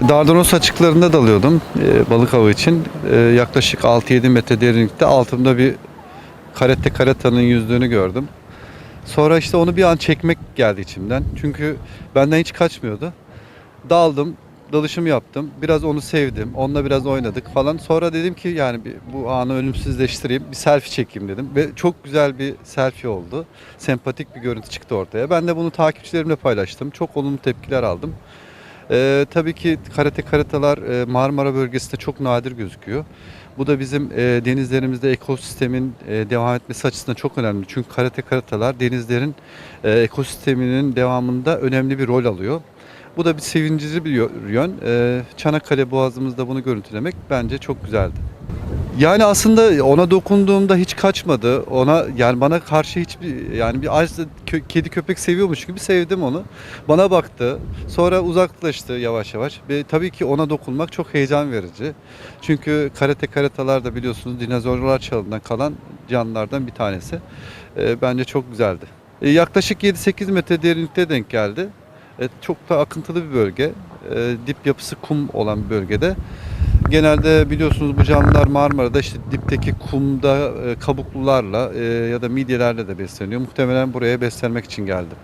Dardanos açıklarında dalıyordum e, balık avı için. E, yaklaşık 6-7 metre derinlikte altımda bir karette karatanın yüzdüğünü gördüm. Sonra işte onu bir an çekmek geldi içimden. Çünkü benden hiç kaçmıyordu. Daldım, dalışımı yaptım. Biraz onu sevdim. Onunla biraz oynadık falan. Sonra dedim ki yani bir, bu anı ölümsüzleştireyim. Bir selfie çekeyim dedim. Ve çok güzel bir selfie oldu. Sempatik bir görüntü çıktı ortaya. Ben de bunu takipçilerimle paylaştım. Çok olumlu tepkiler aldım. Ee, tabii ki karate karatalar e, Marmara bölgesinde çok nadir gözüküyor. Bu da bizim e, denizlerimizde ekosistemin e, devam etmesi açısından çok önemli. Çünkü karate karatalar denizlerin e, ekosisteminin devamında önemli bir rol alıyor. Bu da bir sevindirici bir yö- yön. E, Çanakkale Boğazımızda bunu görüntülemek bence çok güzeldi. Yani aslında ona dokunduğumda hiç kaçmadı. Ona yani bana karşı hiçbir yani bir aç kö- kedi köpek seviyormuş gibi sevdim onu. Bana baktı. Sonra uzaklaştı yavaş yavaş. Ve tabii ki ona dokunmak çok heyecan verici. Çünkü karate karatalar da biliyorsunuz dinozorlar çağından kalan canlılardan bir tanesi. Ee, bence çok güzeldi. Ee, yaklaşık 7-8 metre derinlikte denk geldi. Ee, çok da akıntılı bir bölge. Ee, dip yapısı kum olan bir bölgede. Genelde biliyorsunuz bu canlılar Marmara'da işte dipteki kumda e, kabuklularla e, ya da midyelerle de besleniyor. Muhtemelen buraya beslenmek için geldi.